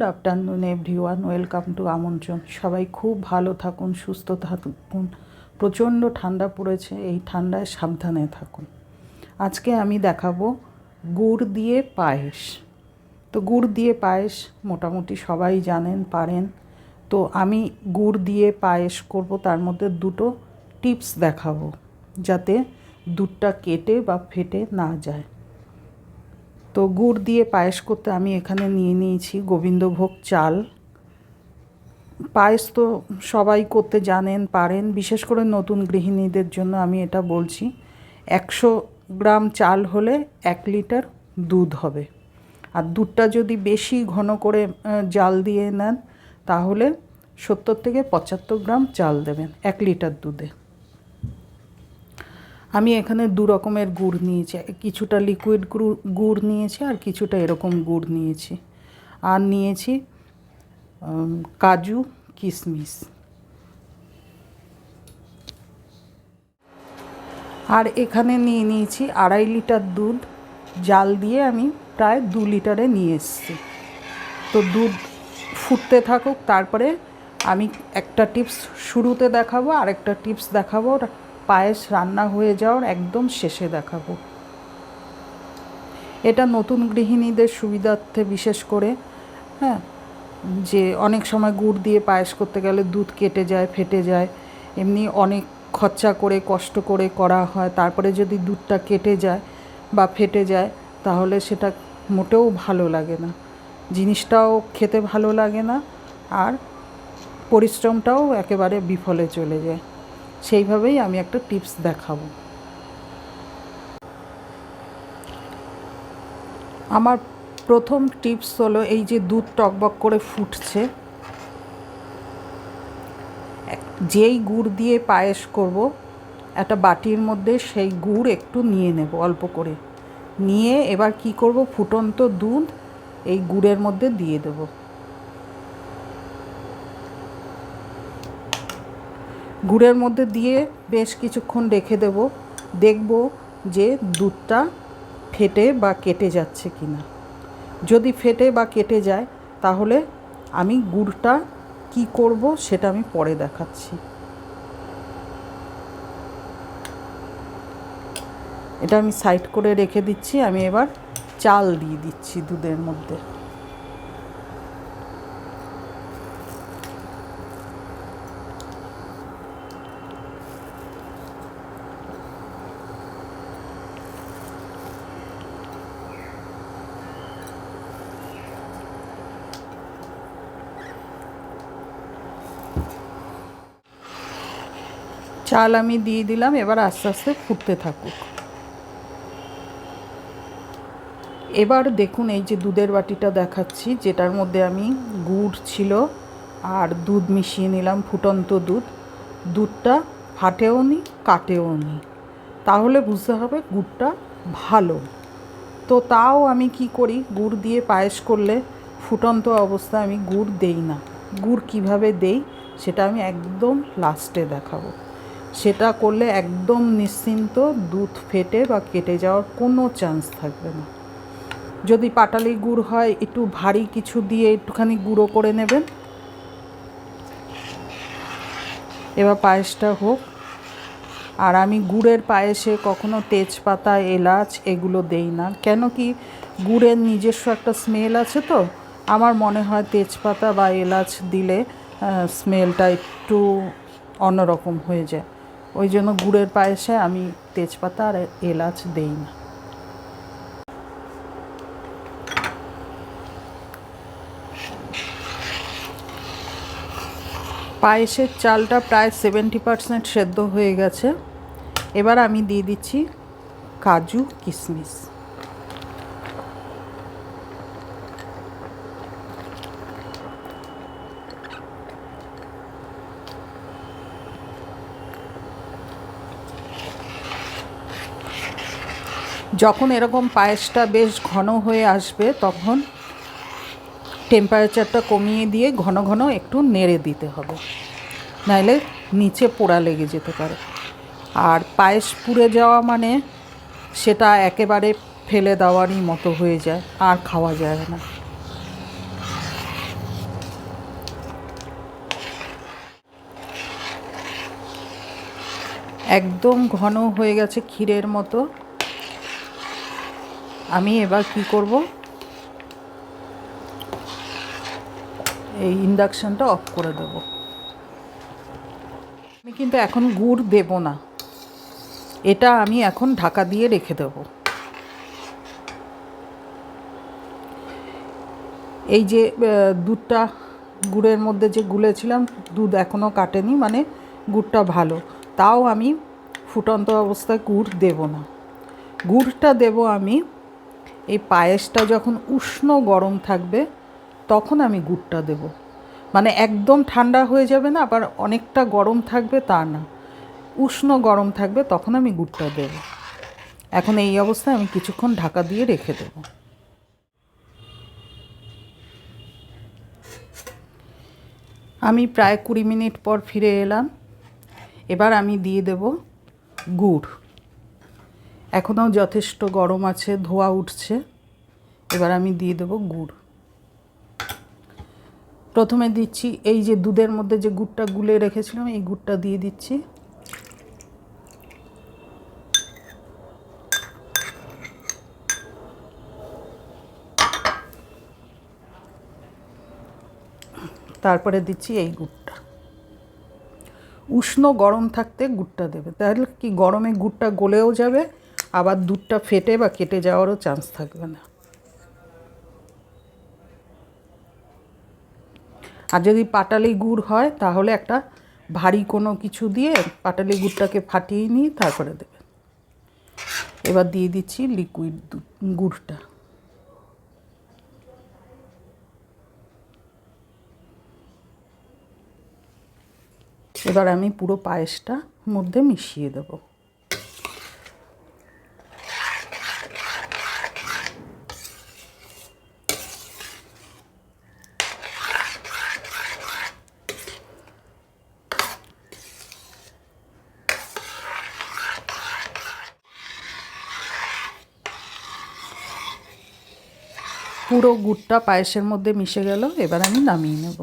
Good afternoon everyone welcome to আমন্ত্রণ সবাই খুব ভালো থাকুন, সুস্থ থাকুন। প্রচণ্ড ঠান্ডা পড়েছে, এই ঠান্ডায় সাবধানে থাকুন। আজকে আমি দেখাবো গুড় দিয়ে পায়েস। তো গুড় দিয়ে পায়েস মোটামুটি সবাই জানেন, পারেন। তো আমি গুড় দিয়ে পায়েস করব, তার মধ্যে দুটো টিপস দেখাবো, যাতে দুধটা কেটে বা ফেটে না যায়। তো গুড় দিয়ে পায়েস করতে আমি এখানে নিয়ে নিয়েছি গোবিন্দভোগ চাল। পায়েস তো সবাই করতে জানেন, পারেন। বিশেষ করে নতুন গৃহিণীদের জন্য আমি এটা বলছি, একশো গ্রাম চাল হলে এক লিটার দুধ হবে। আর দুধটা যদি বেশি ঘন করে জাল দিয়ে নেন, তাহলে সত্তর থেকে পঁচাত্তর গ্রাম চাল দেবেন, এক লিটার দুধে। আমি এখানে দু রকমের গুড় নিয়েছি। কিছুটা লিকুইড গুড় নিয়েছি আর কিছুটা এরকম গুড় নিয়েছি। আর নিয়েছি কাজু কিশমিশ আর এখানে নিয়ে নিয়েছি আড়াই লিটার দুধ। জাল দিয়ে আমি প্রায় দু লিটারে নিয়ে এসেছি। তো দুধ ফুটতে থাকুক, তারপরে আমি একটা টিপস শুরুতে দেখাবো আর একটা টিপস দেখাবো। পায়েস রান্না হয়ে যাওয়ার একদম শেষে দেখাবো। এটা নতুন গৃহিণীদের সুবিধার্থে বিশেষ করে হ্যাঁ যে অনেক সময় গুড় দিয়ে পায়েস করতে গেলে দুধ কেটে যায়, ফেটে যায়, এমনি অনেক খরচা করে, কষ্ট করে করা হয়, তারপরে যদি দুধটা কেটে যায় বা ফেটে যায়, তাহলে সেটা মোটেও ভালো লাগে না। জিনিসটাও খেতে ভালো লাগে না, আর পরিশ্রমটাও একেবারে বিফলে চলে যায়। সেইভাবেই আমি একটা টিপস দেখাবো। আমার প্রথম টিপস হলো এই যে দুধ টকবক করে ফুটছে। যেই গুড় দিয়ে পায়েস করব, একটা বাটির মধ্যে সেই গুড় একটু নিয়ে নেব অল্প করে। নিয়ে এবার কি করব, ফুটন্ত দুধ এই গুড়ের মধ্যে দিয়ে দেব। গুড়ের মধ্যে দিয়ে বেশ কিছুক্ষণ রেখে দেব। দেখব যে দুধটা ফেটে বা কেটে যাচ্ছে কি না যদি ফেটে বা কেটে যায়, তাহলে আমি গুড়টা কি করব সেটা আমি পরে দেখাচ্ছি। এটা আমি সাইড করে রেখে দিচ্ছি। আমি এবার চাল দিয়ে দিচ্ছি দুধের মধ্যে। চাল আমি দিয়ে দিলাম, এবার আস্তে আস্তে ফুটতে থাকুক। এবার দেখুন এই যে দুধের বাটিটা দেখাচ্ছি, যেটার মধ্যে আমি গুড় ছিল আর দুধ মিশিয়ে নিলাম, ফুটন্ত দুধ। দুধটা ফাটেও নি, কাটেও নি। তাহলে বুঝতে হবে গুড়টা ভালো। তো তাও আমি কি করি, গুড় দিয়ে পায়েস করলে ফুটন্ত অবস্থায় আমি গুড় দেই না। গুড় কীভাবে দেই, সেটা আমি একদম লাস্টে দেখাবো। সেটা করলে একদম নিশ্চিন্ত দুধ ফেটে বা কেটে যাওয়ার কোনো চান্স থাকবে না। যদি পাটালি গুড় হয়, একটু ভারী কিছু দিয়ে একটুখানি গুঁড়ো করে নেবেন। এবার পায়েসটা হোক। আর আমি গুড়ের পায়েসে কখনো তেজপাতা, এলাচ এগুলো দেই না। কেন কি গুড়ের নিজস্ব একটা স্মেল আছে তো। আমার মনে হয় তেজপাতা বা এলাচ দিলে স্মেলটা একটু অন্যরকম হয়ে যায়। ওই জন্য গুড়ের পায়েসে আমি তেজপাতা আর এলাচ দেই না। পায়েসের চালটা প্রায় সেভেন্টি পারসেন্ট সেদ্ধ হয়ে গেছে। এবার আমি দিয়ে দিচ্ছি কাজু কিশমিশ। যখন এরকম পায়েসটা বেশ ঘন হয়ে আসবে, তখন টেম্পারেচারটা কমিয়ে দিয়ে ঘন ঘন একটু নেড়ে দিতে হবে। নাইলে নিচে পোড়া লেগে যেতে পারে। আর পায়েস পুড়ে যাওয়া মানে সেটা একেবারে ফেলে দেওয়ারই মতো হয়ে যায়, আর খাওয়া যায় না। একদম ঘন হয়ে গেছে ক্ষীরের মতো। আমি এবার কি করব? এই ইন্ডাকশানটা অফ করে দেব। আমি কিন্তু এখন গুড় দেব না। এটা আমি এখন ঢাকা দিয়ে রেখে দেব। এই যে দুধটা গুড়ের মধ্যে যে গুলেছিলাম, দুধ এখনও কাটেনি মানে গুড়টা ভালো। তাও আমি ফুটন্ত অবস্থায় গুড় দেব না। গুড়টা দেব আমি এই পায়েসটা যখন উষ্ণ গরম থাকবে, তখন আমি গুড়টা দেব। মানে একদম ঠান্ডা হয়ে যাবে না, আবার অনেকটা গরম থাকবে তা না। উষ্ণ গরম থাকবে, তখন আমি গুড়টা দেব। এখন এই অবস্থায় আমি কিছুক্ষণ ঢাকা দিয়ে রেখে দেব। আমি প্রায় কুড়ি মিনিট পর ফিরে এলাম। এবার আমি দিয়ে দেব গুড়। এখনও যথেষ্ট গরম আছে, ধোয়া উঠছে। এবার আমি দিয়ে দেব গুড়। প্রথমে দিচ্ছি এই যে দুধের মধ্যে যে গুড়টা গুলে রেখেছিলাম, এই গুড়টা দিয়ে দিচ্ছি। তারপরে দিচ্ছি এই গুড়টা। উষ্ণ গরম থাকতে গুড়টা দেবে। তাহলে কি গরমে গুড়টা গলেও যাবে আবার দুধটা ফেটে বা কেটে যাওয়ারও চান্স থাকবে না। আর যদি পাটালি গুড় হয়, তাহলে একটা ভারী কোনো কিছু দিয়ে পাটালি গুড়টাকে ফাটিয়ে নিয়ে তারপরে দেবে। এবার দিয়ে দিচ্ছি লিকুইড গুড়টা। এবার আমি পুরো পায়েসটা মধ্যে মিশিয়ে দেবো। পুরো গুড়টা পায়েসের মধ্যে মিশে গেল, এবার আমি নামিয়ে নেব।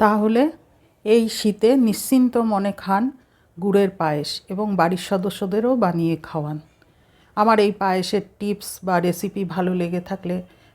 তাহলে এই শীতে নিশ্চিন্ত মনে খান গুড়ের পায়েস এবং বাড়ির সদস্যদেরও বানিয়ে খাওয়ান। আমার এই পায়েসের টিপস বা রেসিপি ভালো লেগে থাকলে